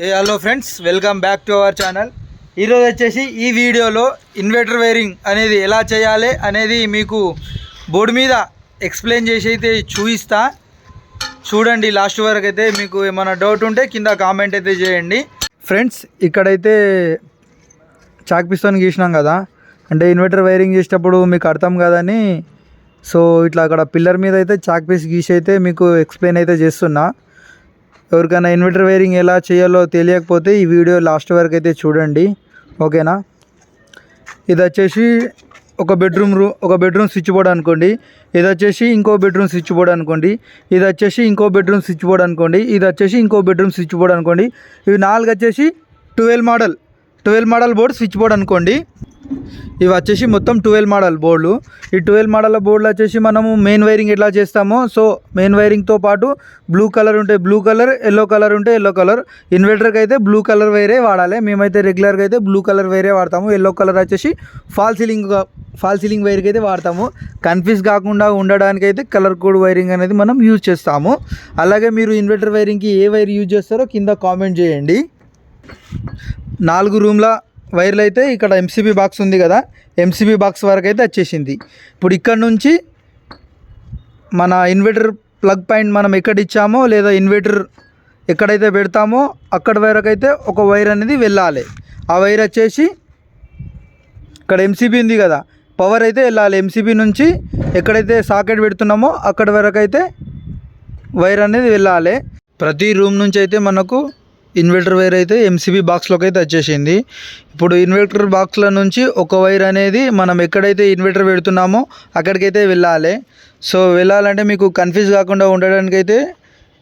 A hello friends welcome back to our channel ఈరోజు వచ్చేసి ఈ వీడియోలో ఇన్వర్టర్ వైరింగ్ అనేది ఎలా చేయాలి అనేది మీకు బోర్డు మీద ఎక్స్ప్లెయిన్ చేసి అయితే చూపిస్తా. చూడండి లాస్ట్ వరకు అయితే మీకు ఏమైనా డౌట్ ఉంటే కింద కామెంట్ అయితే చేయండి. ఫ్రెండ్స్ ఇక్కడైతే చాక్ పిస్తోని గీసినాం కదా. అంటే ఇన్వర్టర్ వైరింగ్ చేసేటప్పుడు మీకు అర్థం కదని. సో ఇట్లా అక్కడ పిల్లర్ మీద అయితే చాక్ పీస్ గీసి అయితే మీకు ఎక్స్ప్లెయిన్ అయితే చేస్తున్నా. ఎవరికైనా ఇన్వర్టర్ వైరింగ్ ఎలా చేయాలో తెలియకపోతే ఈ వీడియో లాస్ట్ వరకు అయితే చూడండి. ఓకేనా? ఇది వచ్చేసి ఒక బెడ్రూమ్ రూ ఒక బెడ్రూమ్ స్విచ్ బోర్డ్ అనుకోండి. ఇది వచ్చేసి ఇంకో బెడ్రూమ్ స్విచ్ బోర్డ్ అనుకోండి. ఇది వచ్చేసి ఇంకో బెడ్రూమ్ స్విచ్ బోర్డ్ అనుకోండి. ఇది వచ్చేసి ఇంకో బెడ్రూమ్ స్విచ్ బోర్డ్ అనుకోండి. ఇవి నాలుగు వచ్చేసి twelve model twelve model board switch board అనుకోండి. ఇవి వచ్చేసి మొత్తం ట్వెల్వ్ మోడల్ బోర్డులు. ఈ ట్వెల్వ్ మోడల్ బోర్డులు వచ్చేసి మనము మెయిన్ వైరింగ్ ఎట్లా చేస్తామో సో మెయిన్ వైరింగ్తో పాటు బ్లూ కలర్ ఉంటే బ్లూ కలర్ ఎల్లో కలర్ ఉంటే ఎల్లో కలర్. ఇన్వర్టర్కి అయితే బ్లూ కలర్ వైరే వాడాలి. మేమైతే రెగ్యులర్గా అయితే బ్లూ కలర్ వైరే వాడతాము. ఎల్లో కలర్ వచ్చేసి ఫాల్ సీలింగ్ ఫాల్ సీలింగ్ వైర్కి అయితే వాడతాము. కన్ఫ్యూజ్ కాకుండా ఉండడానికి అయితే కలర్ కోడ్ వైరింగ్ అనేది మనం యూజ్ చేస్తాము. అలాగే మీరు ఇన్వర్టర్ వైరింగ్కి ఏ వైర్ యూజ్ చేస్తారో కింద కామెంట్ చేయండి. నాలుగు రూమ్ల వైర్లు అయితే ఇక్కడ ఎంసీబీ బాక్స్ ఉంది కదా. ఎంసీబీ బాక్స్ వరకు అయితే వచ్చేసింది. ఇప్పుడు ఇక్కడ నుంచి మన ఇన్వర్టర్ ప్లగ్ పాయింట్ మనం ఎక్కడ ఇచ్చామో లేదా ఇన్వర్టర్ ఎక్కడైతే పెడతామో అక్కడ వరకైతే అయితే ఒక వైర్ అనేది వెళ్ళాలి. ఆ వైర్ వచ్చేసి ఇక్కడ ఎంసీబీ ఉంది కదా. పవర్ అయితే వెళ్ళాలి. ఎంసీబీ నుంచి ఎక్కడైతే సాకెట్ పెడుతున్నామో అక్కడ వరకు అయితే వైర్ అనేది వెళ్ళాలి. ప్రతి రూమ్ నుంచి అయితే మనకు ఇన్వర్టర్ వైర్ అయితే ఎంసీబీ బాక్స్లోకి అయితే వచ్చేసింది. ఇప్పుడు ఇన్వర్టర్ బాక్స్ల నుంచి ఒక వైర్ అనేది మనం ఎక్కడైతే ఇన్వర్టర్ పెడుతున్నామో అక్కడికైతే వెళ్ళాలి. సో వెళ్ళాలంటే మీకు కన్ఫ్యూజ్ కాకుండా ఉండడానికి అయితే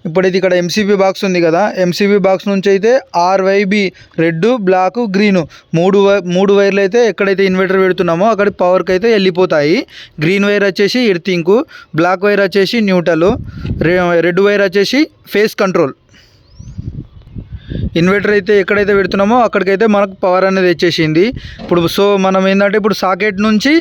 ఇప్పుడైతే ఇక్కడ ఎంసీబీ బాక్స్ ఉంది కదా. ఎంసీబీ బాక్స్ నుంచి అయితే ఆర్వైబి రెడ్ బ్లాక్ గ్రీన్ మూడు వై- మూడు వైర్లు అయితే ఎక్కడైతే ఇన్వర్టర్ పెడుతున్నామో అక్కడ పవర్కి అయితే వెళ్ళిపోతాయి. గ్రీన్ వైర్ వచ్చేసి ఎర్తింకు బ్లాక్ వైర్ వచ్చేసి న్యూటలు రెడ్ వైర్ వచ్చేసి ఫేస్ కంట్రోల్ ఇన్వర్టర్ అయితే ఎక్కడైతే పెడుతున్నామో అక్కడికైతే మనకు పవర్ అనేది వచ్చేసింది. ఇప్పుడు సో మనం ఏంటంటే ఇప్పుడు సాకెట్ నుంచి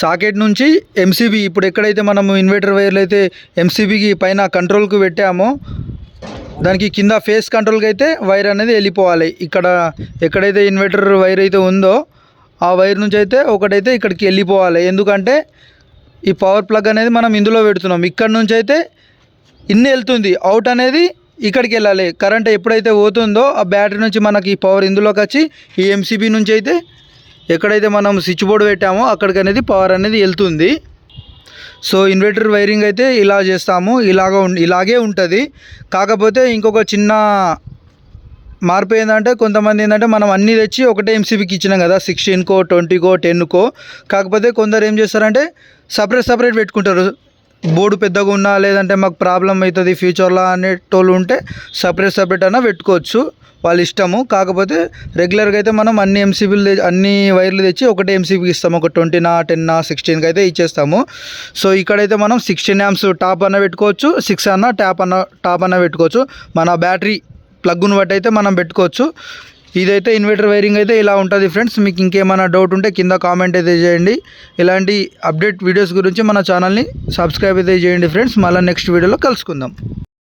సాకెట్ నుంచి ఎంసీబీ ఇప్పుడు ఎక్కడైతే మనము ఇన్వర్టర్ వైర్లు అయితే ఎంసీబీకి పైన కంట్రోల్కి పెట్టామో దానికి కింద ఫేస్ కంట్రోల్కి అయితే వైర్ అనేది వెళ్ళిపోవాలి. ఇక్కడ ఎక్కడైతే ఇన్వర్టర్ వైర్ అయితే ఉందో ఆ వైర్ నుంచి అయితే ఒకటైతే ఇక్కడికి వెళ్ళిపోవాలి. ఎందుకంటే ఈ పవర్ ప్లగ్ అనేది మనం ఇందులో పెడుతున్నాం. ఇక్కడ నుంచి అయితే ఇన్ని వెళ్తుంది. అవుట్ అనేది ఇక్కడికి వెళ్ళాలి. కరెంట్ ఎప్పుడైతే పోతుందో ఆ బ్యాటరీ నుంచి మనకి పవర్ ఇందులోకి వచ్చి ఈ ఎంసీబీ నుంచి అయితే ఎక్కడైతే మనం స్విచ్ బోర్డు పెట్టామో అక్కడికి అనేది పవర్ అనేది వెళ్తుంది. సో ఇన్వర్టర్ వైరింగ్ అయితే ఇలా చేస్తాము. ఇలాగ ఉం- ఇలాగే ఉంటుంది. కాకపోతే ఇంకొక చిన్న మార్పు ఏంటంటే కొంతమంది ఏంటంటే మనం అన్నీ తెచ్చి ఒకటే ఎంసీబీకి ఇచ్చినాం కదా. సిక్స్టీన్కో ట్వంటీకో టెన్కో కాకపోతే కొందరు ఏం చేస్తారంటే సపరేట్ సపరేట్ పెట్టుకుంటారు. బోర్డు పెద్దగా ఉన్నా లేదంటే మాకు ప్రాబ్లం అవుతుంది ఫ్యూచర్లో అనేటోళ్ళు ఉంటే సపరేట్ సపరేట్ అయినా పెట్టుకోవచ్చు వాళ్ళ ఇష్టము. కాకపోతే రెగ్యులర్గా అయితే మనం అన్ని ఎంసీబీలు అన్ని వైర్లు తెచ్చి ఒకటే ఎంసీబీకి ఇస్తాము. ఒక ట్వంటీనా టెన్నా సిక్స్టీన్కి అయితే ఇచ్చేస్తాము. సో ఇక్కడైతే మనం సిక్స్టీన్ యామ్స్ టాప్ అన్న పెట్టుకోవచ్చు సిక్స్ అన్న ట్యాప్ అన్న టాప్ అన్న పెట్టుకోవచ్చు. మన బ్యాటరీ ప్లగ్ను బట్టి అయితే మనం పెట్టుకోవచ్చు. ఇదైతే ఇన్వర్టర్ వైరింగ్ అయితే ఇలా ఉంటుంది ఫ్రెండ్స్. మీకు ఇంకేమైనా డౌట్ ఉంటే కింద కామెంట్ అయితే చేయండి. ఇలాంటి అప్డేట్ వీడియోస్ గురించి మన ఛానల్ని సబ్స్క్రైబ్ అయితే చేయండి ఫ్రెండ్స్. మళ్ళీ నెక్స్ట్ వీడియోలో కలుసుకుందాం.